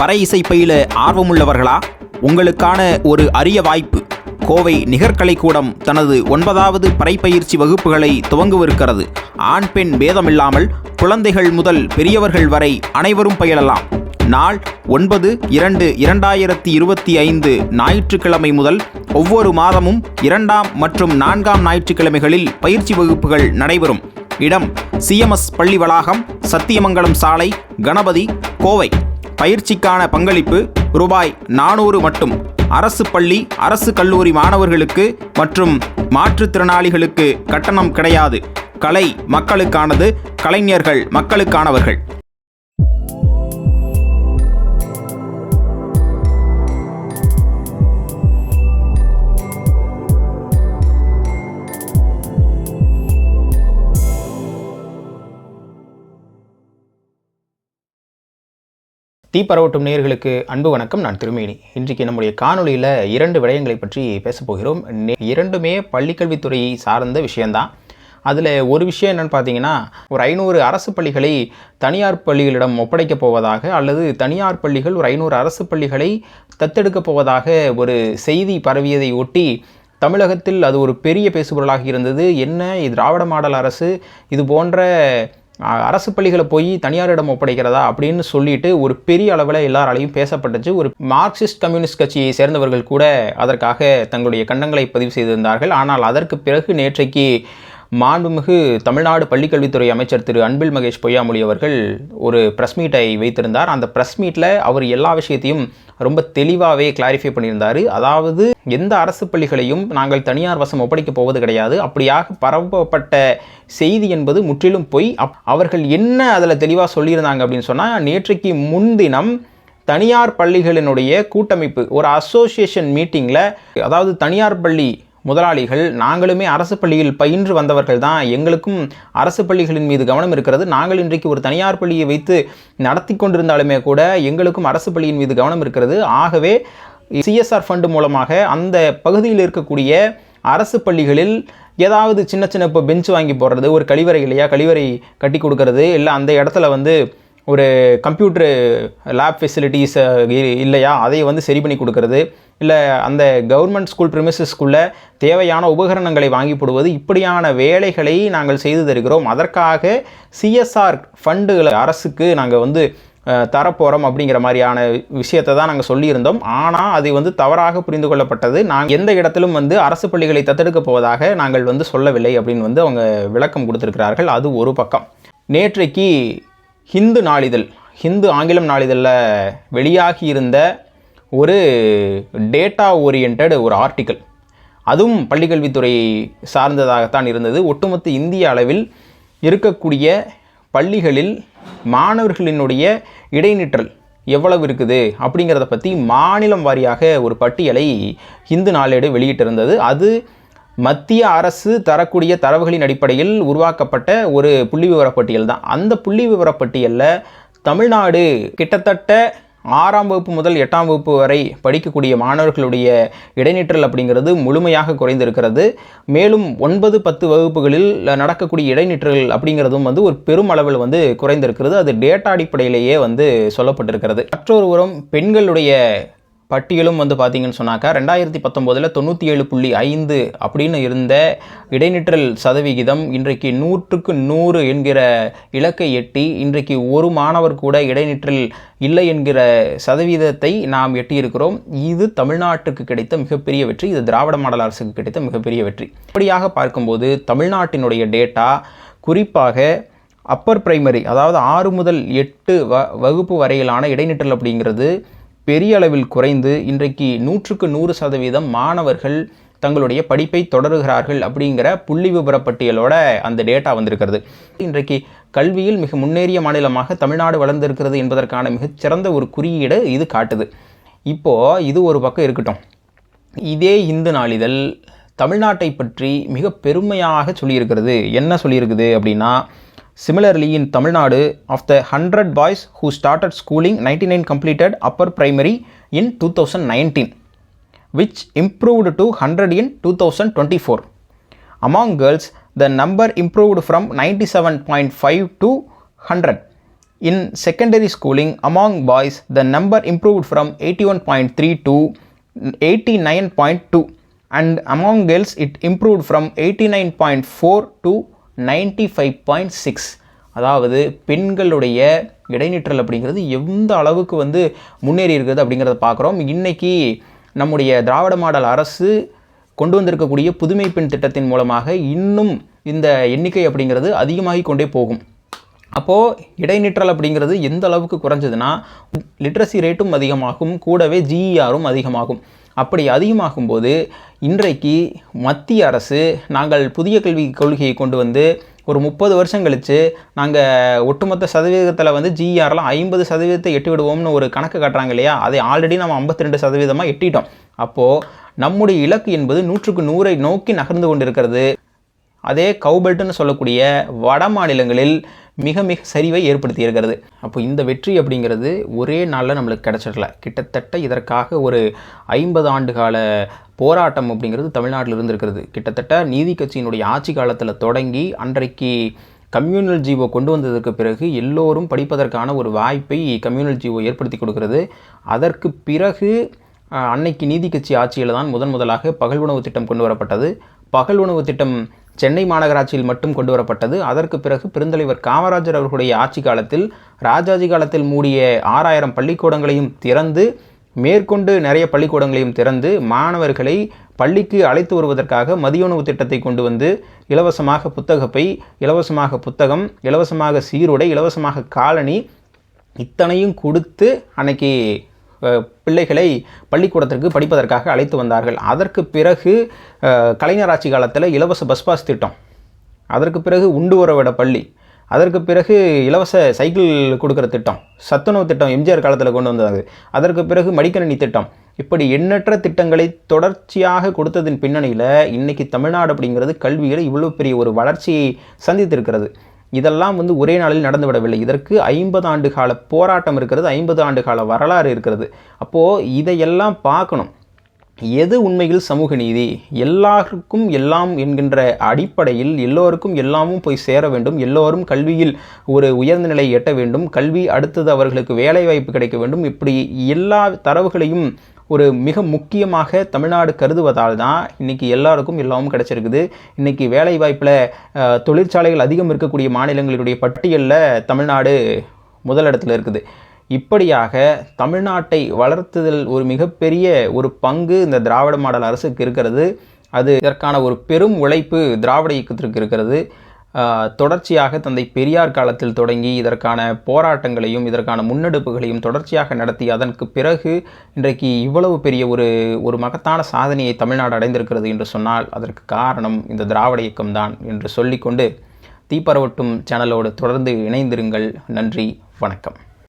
பறை இசை பயில ஆர்வமுள்ளவர்களா? உங்களுக்கான ஒரு அரிய வாய்ப்பு. கோவை நிகர்கலைக்கூடம் தனது ஒன்பதாவது பறைப்பயிற்சி வகுப்புகளை துவங்கவிருக்கிறது. ஆண் பெண் பேதமில்லாமல் குழந்தைகள் முதல் பெரியவர்கள் வரை அனைவரும் பயிலலாம். நாள் ஒன்பது இரண்டு இரண்டாயிரத்தி இருபத்தி ஐந்து ஞாயிற்றுக்கிழமை முதல் ஒவ்வொரு மாதமும் இரண்டாம் மற்றும் நான்காம் ஞாயிற்றுக்கிழமைகளில் பயிற்சி வகுப்புகள் நடைபெறும். இடம் சிஎம்எஸ் பள்ளி வளாகம் சத்தியமங்கலம் சாலை கணபதி கோவை. பயிற்சிக்கான பங்களிப்பு ரூபாய் நானூறு மட்டும். அரசு பள்ளி அரசு கல்லூரி மாணவர்களுக்கு மற்றும் மாற்றுத்திறனாளிகளுக்கு கட்டணம் கிடையாது. கலை மக்களுக்கானது கலைஞர்கள் மக்களுக்கானவர்கள். தீப்பரவட்டும் நேர்களுக்கு அன்பு வணக்கம். நான் திருமேனி. இன்றைக்கு நம்முடைய காணொலியில் இரண்டு விடயங்களை பற்றி பேசப் போகிறோம். இரண்டுமே பள்ளிக்கல்வித்துறையை சார்ந்த விஷயந்தான் அதில் ஒரு விஷயம் என்னன்னு பார்த்தீங்கன்னா ஒரு ஐநூறு அரசு பள்ளிகளை தனியார் பள்ளிகளிடம் ஒப்படைக்கப் போவதாக அல்லது தனியார் பள்ளிகள் ஒரு ஐநூறு அரசு பள்ளிகளை தத்தெடுக்கப் போவதாக ஒரு செய்தி பரவியதை ஒட்டி தமிழகத்தில் அது ஒரு பெரிய பேசுபொருளாக இருந்தது. என்ன இது திராவிட மாடல் அரசு இது போன்ற அரசு பள்ளிகளை போய் தனியாரிடம் ஒப்படைக்கிறதா அப்படின்னு சொல்லிட்டு ஒரு பெரிய அளவில் எல்லாராலையும் பேசப்பட்டுச்சு. ஒரு மார்க்சிஸ்ட் கம்யூனிஸ்ட் கட்சியை சேர்ந்தவர்கள் கூட அதற்காக தங்களுடைய கண்டங்களை பதிவு செய்திருந்தார்கள். ஆனால் அதற்கு பிறகு நேற்றைக்கு மாண்புமிகு தமிழ்நாடு பள்ளிக்கல்வித்துறை அமைச்சர் திரு அன்பில் மகேஷ் பொய்யாமொழி அவர்கள் ஒரு ப்ரெஸ் மீட்டை வைத்திருந்தார். அந்த ப்ரெஸ் மீட்டில் அவர் எல்லா விஷயத்தையும் ரொம்ப தெளிவாகவே கிளாரிஃபை பண்ணியிருந்தார். அதாவது எந்த அரசு பள்ளிகளையும் நாங்கள் தனியார் வசம் ஒப்படைக்கப் போவது கிடையாது. அப்படியாக பரப்பப்பட்ட செய்தி என்பது முற்றிலும் பொய். அப் அவர்கள் என்ன அதில் தெளிவாக சொல்லியிருந்தாங்க அப்படின்னு சொன்னால் நேற்றைக்கு முன்தினம் தனியார் பள்ளிகளினுடைய கூட்டமைப்பு ஒரு அசோசியேஷன் மீட்டிங்கில் அதாவது தனியார் பள்ளி முதலாளிகள் நாங்களுமே அரசு பள்ளியில் பயின்று வந்தவர்கள் தான். எங்களுக்கும் அரசு பள்ளிகளின் மீது கவனம் இருக்கிறது. நாங்கள் இன்றைக்கு ஒரு தனியார் பள்ளியை வைத்து நடத்தி கொண்டிருந்தாலுமே கூட எங்களுக்கும் அரசு பள்ளியின் மீது கவனம் இருக்கிறது. ஆகவே சிஎஸ்ஆர் ஃபண்டு மூலமாக அந்த பகுதியில் இருக்கக்கூடிய அரசு பள்ளிகளில் ஏதாவது சின்ன சின்ன இப்போ பெஞ்ச் வாங்கி போடுறது ஒரு கழிவறை இல்லையா? கழிவறை கட்டி கொடுக்கறது இல்லை அந்த இடத்துல வந்து ஒரு கம்ப்யூட்டர் லேப் ஃபெசிலிட்டிஸ் இல்லையா? அதை வந்து சரி பண்ணி கொடுக்கறது. இல்லை அந்த கவர்மெண்ட் ஸ்கூல் ப்ரிமிசஸ்க்குள்ளே தேவையான உபகரணங்களை வாங்கி போடுவது இப்படியான வேலைகளை நாங்கள் செய்து தருகிறோம். அதற்காக சிஎஸ்ஆர் ஃபண்டுகளை அரசுக்கு நாங்கள் வந்து தரப்போகிறோம் அப்படிங்கிற மாதிரியான விஷயத்தை தான் நாங்கள் சொல்லியிருந்தோம். ஆனால் அது வந்து தவறாக புரிந்து கொள்ளப்பட்டது. நாங்கள் எந்த இடத்திலும் வந்து அரசு பள்ளிகளை தத்தெடுக்கப் போவதாக நாங்கள் வந்து சொல்லவில்லை அப்படின்னு வந்து அவங்க விளக்கம் கொடுத்துருக்கிறார்கள். அது ஒரு பக்கம். நேற்றைக்கு ஹிந்து நாளிதழ் ஹிந்து ஆங்கிலம் நாளிதழில் வெளியாகி இருந்த ஒரு டேட்டா ஓரியன்ட் ஒரு ஆர்டிக்கல் அதுவும் பள்ளிக்கல்வித்துறை சார்ந்ததாகத்தான் இருந்தது. ஒட்டுமொத்த இந்திய அளவில் இருக்கக்கூடிய பள்ளிகளில் மாணவர்களினுடைய இடைநிற்றல் எவ்வளவு இருக்குது அப்படிங்கிறத பற்றி மாநிலம் வாரியாக ஒரு பட்டியலை ஹிந்து நாளேடு வெளியிட்டிருந்தது. அது மத்திய அரசு தரக்கூடிய தரவுகளின் அடிப்படையில் உருவாக்கப்பட்ட ஒரு புள்ளி விவரப்பட்டியல் தான். அந்த புள்ளி விவரப்பட்டியலில் தமிழ்நாடு கிட்டத்தட்ட ஆறாம் வகுப்பு முதல் எட்டாம் வகுப்பு வரை படிக்கக்கூடிய மாணவர்களுடைய இடைநிற்றல் அப்படிங்கிறது முழுமையாக குறைந்திருக்கிறது. மேலும் ஒன்பது பத்து வகுப்புகளில் நடக்கக்கூடிய இடைநிற்றல் அப்படிங்கிறதும் வந்து ஒரு பெரும் அளவில் வந்து குறைந்திருக்கிறது. அது டேட்டா அடிப்படையிலேயே வந்து சொல்லப்பட்டிருக்கிறது. மற்றொரு புறம் பெண்களுடைய பட்டியலும் வந்து பார்த்தீங்கன்னு சொன்னாக்கா ரெண்டாயிரத்தி பத்தொம்போதில் தொண்ணூற்றி ஏழு புள்ளி ஐந்து அப்படின்னு இருந்த இடைநிற்றல் சதவிகிதம் இன்றைக்கு நூற்றுக்கு நூறு என்கிற இலக்கை எட்டி இன்றைக்கு ஒரு மாணவர் கூட இடைநிற்றல் இல்லை என்கிற சதவீதத்தை நாம் எட்டியிருக்கிறோம். இது தமிழ்நாட்டுக்கு கிடைத்த மிகப்பெரிய வெற்றி இது திராவிட மாடல் அரசுக்கு கிடைத்த மிகப்பெரிய வெற்றி. இப்படியாக பார்க்கும்போது தமிழ்நாட்டினுடைய டேட்டா குறிப்பாக அப்பர் பிரைமரி அதாவது ஆறு முதல் எட்டு வ வகுப்பு வரையிலான இடைநிற்றல் அப்படிங்கிறது பெரிய அளவில் குறைந்து இன்றைக்கு நூற்றுக்கு நூறு சதவீதம் மாணவர்கள் தங்களுடைய படிப்பை தொடருகிறார்கள் அப்படிங்கிற புள்ளி விவர பட்டியலோட அந்த டேட்டா வந்திருக்கிறது. இன்றைக்கு கல்வியில் மிக முன்னேறிய மாநிலமாக தமிழ்நாடு வளர்ந்திருக்கிறது என்பதற்கான மிகச்சிறந்த ஒரு குறியீடு இது காட்டுது. இப்போது இது ஒரு பக்கம் இருக்கட்டும். இதே இந்து நாளிதழ் தமிழ்நாட்டை பற்றி மிக பெருமையாக சொல்லியிருக்கிறது. என்ன சொல்லியிருக்குது அப்படின்னா Similarly, in Tamil Nadu, of the 100 boys who started schooling, 99 completed upper primary in 2019, which improved to 100 in 2024. Among girls, the number improved from 97.5 to 100. In secondary schooling, among boys, the number improved from 81.3 to 89.2 and among girls it improved from 89.4 to ninety five point six அதாவது பெண்களுடைய இடைநிற்றல் அப்படிங்கிறது எந்த அளவுக்கு வந்து முன்னேறி இருக்குது அப்படிங்கிறத பார்க்குறோம். இன்றைக்கி நம்முடைய திராவிட மாடல் அரசு கொண்டு வந்திருக்கக்கூடிய புதுமை பெண் திட்டத்தின் மூலமாக இன்னும் இந்த எண்ணிக்கை அப்படிங்கிறது அதிகமாகி கொண்டே போகும். அப்போது இடைநிற்றல் அப்படிங்கிறது எந்த அளவுக்கு குறைஞ்சதுன்னா லிட்ரஸி ரேட்டும் அதிகமாகும் கூடவே ஜிஇஆரும் அதிகமாகும். அப்படி அதிகமாகும்போது இன்றைக்கு மத்திய அரசு நாங்கள் புதிய கல்விக் கொள்கையை கொண்டு வந்து ஒரு முப்பது வருஷம் கழித்து நாங்கள் ஒட்டுமொத்த சதவீதத்தில் வந்து ஜிஆர்லாம் ஐம்பது சதவீதத்தை எட்டி விடுவோம்னு ஒரு கணக்கு காட்டுறாங்க இல்லையா? அதை ஆல்ரெடி நம்ம ஐம்பத்தி ரெண்டு சதவீதமாக எட்டிட்டோம். அப்போது நம்முடைய இலக்கு என்பது நூற்றுக்கு நூறை நோக்கி நகர்ந்து கொண்டிருக்கிறது. அதே கவுபெல்ட்டுன்னு சொல்லக்கூடிய வட மாநிலங்களில் மிக மிக சரிவை ஏற்படுத்தி இருக்கிறது. அப்போ இந்த வெற்றி அப்படிங்கிறது ஒரே நாளில் நம்மளுக்கு கிடச்சிடல. கிட்டத்தட்ட இதற்காக ஒரு ஐம்பது ஆண்டு கால போராட்டம் அப்படிங்கிறது தமிழ்நாட்டில் இருந்திருக்கிறது. கிட்டத்தட்ட நீதி கட்சியினுடைய ஆட்சி காலத்தில் தொடங்கி அன்றைக்கு கம்யூனல் ஜீவோ கொண்டு வந்ததுக்கு பிறகு எல்லோரும் படிப்பதற்கான ஒரு வாய்ப்பை கம்யூனல் ஜீவோ ஏற்படுத்தி கொடுக்கிறது. அதற்கு பிறகு அன்னைக்கு நீதி கட்சி ஆட்சியில் தான் முதன் முதலாக பகல் உணவு திட்டம் கொண்டு வரப்பட்டது. பகல் உணவு திட்டம் சென்னை மாநகராட்சியில் மட்டும் கொண்டு வரப்பட்டது அதற்கு பிறகு பெருந்தலைவர் காமராஜர் அவர்களுடைய ஆட்சி காலத்தில் ராஜாஜி காலத்தில் மூடிய ஆறாயிரம் பள்ளிக்கூடங்களையும் திறந்து மேற்கொண்டு நிறைய பள்ளிக்கூடங்களையும் திறந்து மாணவர்களை பள்ளிக்கு அழைத்து வருவதற்காக மதிய உணவு திட்டத்தை கொண்டு வந்து இலவசமாக புத்தகப்பை இலவசமாக புத்தகம் இலவசமாக சீருடை இலவசமாக காலணி இத்தனையும் கொடுத்து அன்னைக்கு பிள்ளைகளை பள்ளிக்கூடத்திற்கு படிப்பதற்காக அழைத்து வந்தார்கள். அதற்கு பிறகு கலைஞர் ஆட்சி காலத்தில் இலவச பஸ் பாஸ் திட்டம். அதற்கு பிறகு உண்டு உறவிட பள்ளி. அதற்கு பிறகு இலவச சைக்கிள் கொடுக்குற திட்டம். சத்துணவு திட்டம் எம்ஜிஆர் காலத்தில் கொண்டு வந்தது. அதற்கு பிறகு மடிக்கணினி திட்டம். இப்படி எண்ணற்ற திட்டங்களை தொடர்ச்சியாக கொடுத்ததின் பின்னணியில் இன்றைக்கி தமிழ்நாடு அப்படிங்கிறது கல்வியில் இவ்வளோ பெரிய ஒரு வளர்ச்சியை சந்தித்திருக்கிறது. இதெல்லாம் வந்து ஒரே நாளில் நடந்து விடவில்லை இதற்கு ஐம்பது ஆண்டு கால போராட்டம் இருக்கிறது ஐம்பது ஆண்டு கால வரலாறு இருக்கிறது. அப்போது இதையெல்லாம் பார்க்கணும். எது உண்மையில் சமூக நீதி? எல்லாருக்கும் எல்லாம் என்கின்ற அடிப்படையில் எல்லோருக்கும் எல்லாமும் போய் சேர வேண்டும். எல்லோரும் கல்வியில் ஒரு உயர்ந்த நிலையை எட்ட வேண்டும். கல்வி அடுத்தது அவர்களுக்கு வேலை வாய்ப்பு கிடைக்க வேண்டும். இப்படி எல்லா தரவுகளையும் ஒரு மிக முக்கியமாக தமிழ்நாடு கருதுவதால் தான் இன்றைக்கி எல்லாருக்கும் எல்லாமும் கிடச்சிருக்குது. இன்றைக்கி வேலை வாய்ப்பில் தொழிற்சாலைகள் அதிகம் இருக்கக்கூடிய மாநிலங்களுடைய பட்டியலில் தமிழ்நாடு முதலிடத்தில் இருக்குது. இப்படியாக தமிழ்நாட்டை வளர்த்துதல் ஒரு மிகப்பெரிய ஒரு பங்கு இந்த திராவிட மாடல் அரசுக்கு இருக்கிறது. அது இதற்கான ஒரு பெரும் உழைப்பு திராவிட இயக்கத்திற்கு இருக்கிறது. தொடர்ச்சியாக தந்தை பெரியார் காலத்தில் தொடங்கி இதற்கான போராட்டங்களையும் இதற்கான முன்னெடுப்புகளையும் தொடர்ச்சியாக நடத்தி அதற்கு பிறகு இன்றைக்கு இவ்வளவு பெரிய ஒரு ஒரு மகத்தான சாதனையை தமிழ்நாடு அடைந்திருக்கிறது என்று சொன்னால் அதற்கு காரணம் இந்த திராவிட இயக்கம்தான் என்று சொல்லிக்கொண்டு தீப்பரவட்டும் சேனலோடு தொடர்ந்து இணைந்திருங்கள். நன்றி வணக்கம்.